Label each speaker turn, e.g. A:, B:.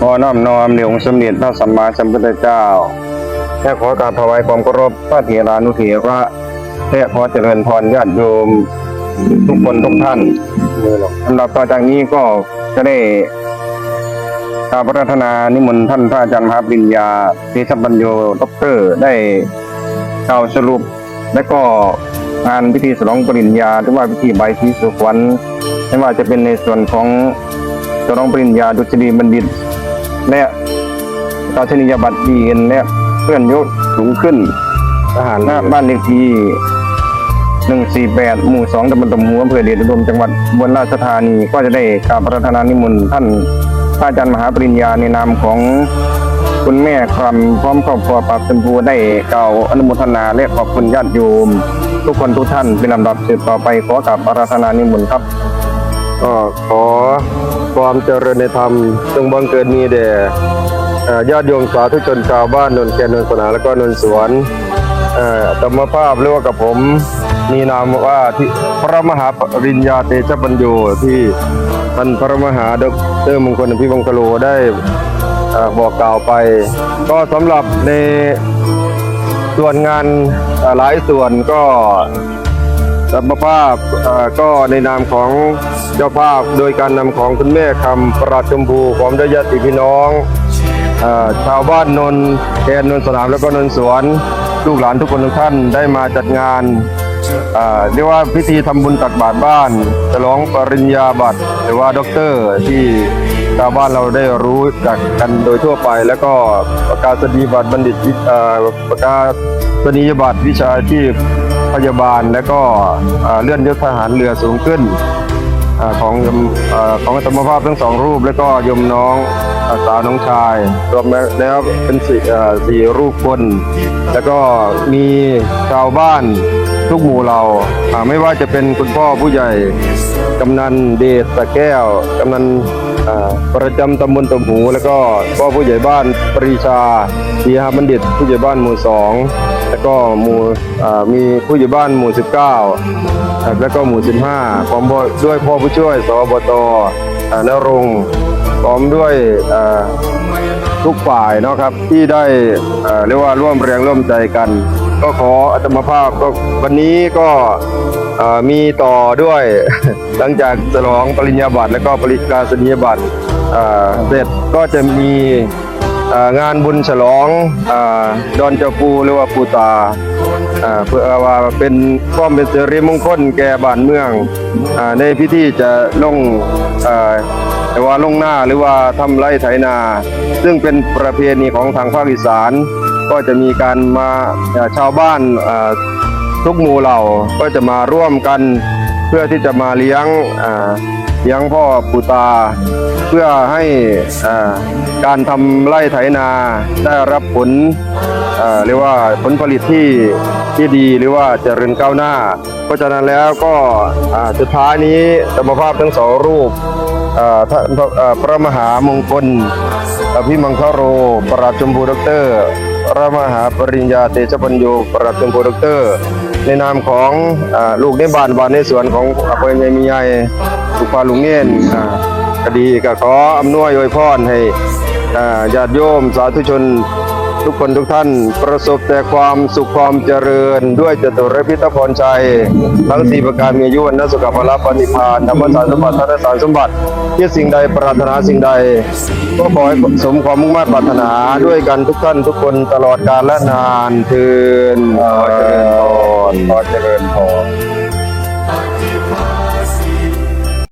A: ขอน้อมน้อมในองค์สมเด็จพระสัมมาสัมพุทธเจ้าและขอกราบถวายความเคารพพระเถรานุเถระและขอเจริญพรญาติโยม ทุกคนทุกท่านสำหรับต่อจากนี้ก็จะได้กราบพระราธนานิมนต์ท่านพระอาจารย์มหาปริญญาเทศปัญโยด็อกเตอร์ได้กล่าวสรุป และก็งานพิธีฉลองปริญญาหรือว่าพิธีใบสีสุขวัญไม่ว่าจะเป็นในส่วนของฉลองปริญญาดุษฎีบัณฑิต และราชนียบัตรดีเอ็นและเพื่อนยกสูงขึ้นทหารหน้าบ้านเลขที่148หมู่2ตำบลตมหัวอำเภอเดชอุดมจังหวัดอุบลราชธานีก็จะได้กราบพระราชทานนิมนต์ท่านพระอาจารย์มหาปริญญาในนามของคุณแม่คำพร้อมครอบครัวปากชมพูได้กล่าวอนุโมทนาและขอบคุณญาติโยม ทุกคนทุกท่านเป็นลำดับสืบต่อไปขอกราบพระราชทานนิมนต์ครับ
B: ก็ขอความเจริญในธรรมจงบังเกิดมีแด่เอ่อญาติโยมสาธุชนชาวบ้านนนแกนนนสนาและก็นนสวนเอ่อธรรมภาพเรียกว่ากับผม มีนามว่าที่พระมหาปริญญาเตชะปัญโยที่ท่านพระมหาดรมงคลอภิวังคโลได้บอกกล่าวไป ก็สำหรับในส่วนงานหลายส่วนก็ สัมภาพเอ่อก็ในนามของเจ้าภาพโดยการนำของคุณแม่คำประหลัดชมพูพร้อมด้วยญาติพี่น้องชาวบ้านนนแคนนนสนามแล้วก็นนสวนลูกหลานทุกคนทุกท่านได้มาจัดงานเรียกว่าพิธีทำบุญตักบาตรบ้านฉลองปริญญาบัตรหรือว่าด็อกเตอร์ที่ชาวบ้านเราได้รู้จักกันโดยทั่วไป แล้วก็ประกาศนียบัตรบัณฑิตประกาศนียบัตรวิชาชีพ พยาบาลและก็เลื่อนยศทหารเรือสูงขึ้นอของอของธรรมภาพทั้งสองรูป แล้วก็ยมน้องอ่อสาวน้องชาย รวมแล้วเป็นสี่สี่รูปคน แล้วก็มีชาวบ้านทุกหมู่เหล่าไม่ว่าจะเป็นคุณพ่อผู้ใหญ่กำนันเดชตะแก้วกำนัน ประจำตำบลตมหูแล้วก็พ่อผู้ใหญ่บ้านปรีชาศรีหาบัณฑิต ผู้ใหญ่บ้านหมู่สองแล้วก็หมู่มีผู้ใหญ่บ้านหมู่ 19อ่าแล้วก็หมู่ 15 พร้อมด้วยพ่อผู้ช่วยสบตนรงพร้อมด้วยทุกฝ่ายเนาะครับที่ได้เรียกว่าร่วมแรงร่วมใจกัน ก็ขออัตมภาพก็วันนี้ก็มีต่อด้วย หลังจากฉลองปริญญาบัตรและก็ปริกาศนียบัตรเสร็จก็จะมีงานบุญฉลองอดอนเจ้าปูหรือว่าปูตาเพื่อว่าเป็นความเป็นสิริมงคลแก่บ้านเมืองอในพิธีจะลงแต่ว่าลงหน้าหรือว่าทำไร่ไถนา ซึ่งเป็นประเพณีของทางภาคอีสาน ก็จะมีการมาชาวบ้านทุกหมู่เหล่าก็จะมาร่วมกันเพื่อที่จะมาเลี้ยงเลี้ยงพ่อปู่ตา เพื่อให้การทำไร่ไถนาได้รับผลเรียกว่าผลผลิตที่ที่ดีหรือว่าจเจริญก้าวหน้า เพราะฉะนั้นแล้วก็สุดท้ายนี้ธรรมภาพทั้งสองรูปพระมหามงคลอภิมังคโร ประหลัดชมพูดเตอร์ พระมหาปริญญาเตชะปัญโยประหลัดชมพูด็อกเตอร์ ในนามของอลูกในบ้านบ้านในสวนของอำเภอใหญ่มีใหญ่สุภาลุงเงี้ยนคดีก็ขออำนวยอวยพรให้ญาติโยมสาธุชน ทุกคนทุกท่าน ประสบแต่ความสุขความเจริญ ด้วยจตุรพิทพรชัย ทั้งสี่ประการมีอายุวันนสุขภาพปณิพานธรรมสารสมบัติธนสารสมบัติที่สิ่งใดปรารถนาสิ่งใด ก็ขอให้สมความมุ่งมั่นปรารถนาด้วยกันทุกท่านทุกคนตลอดกาลและนานเทินขอเจริญพรขอเจริญพร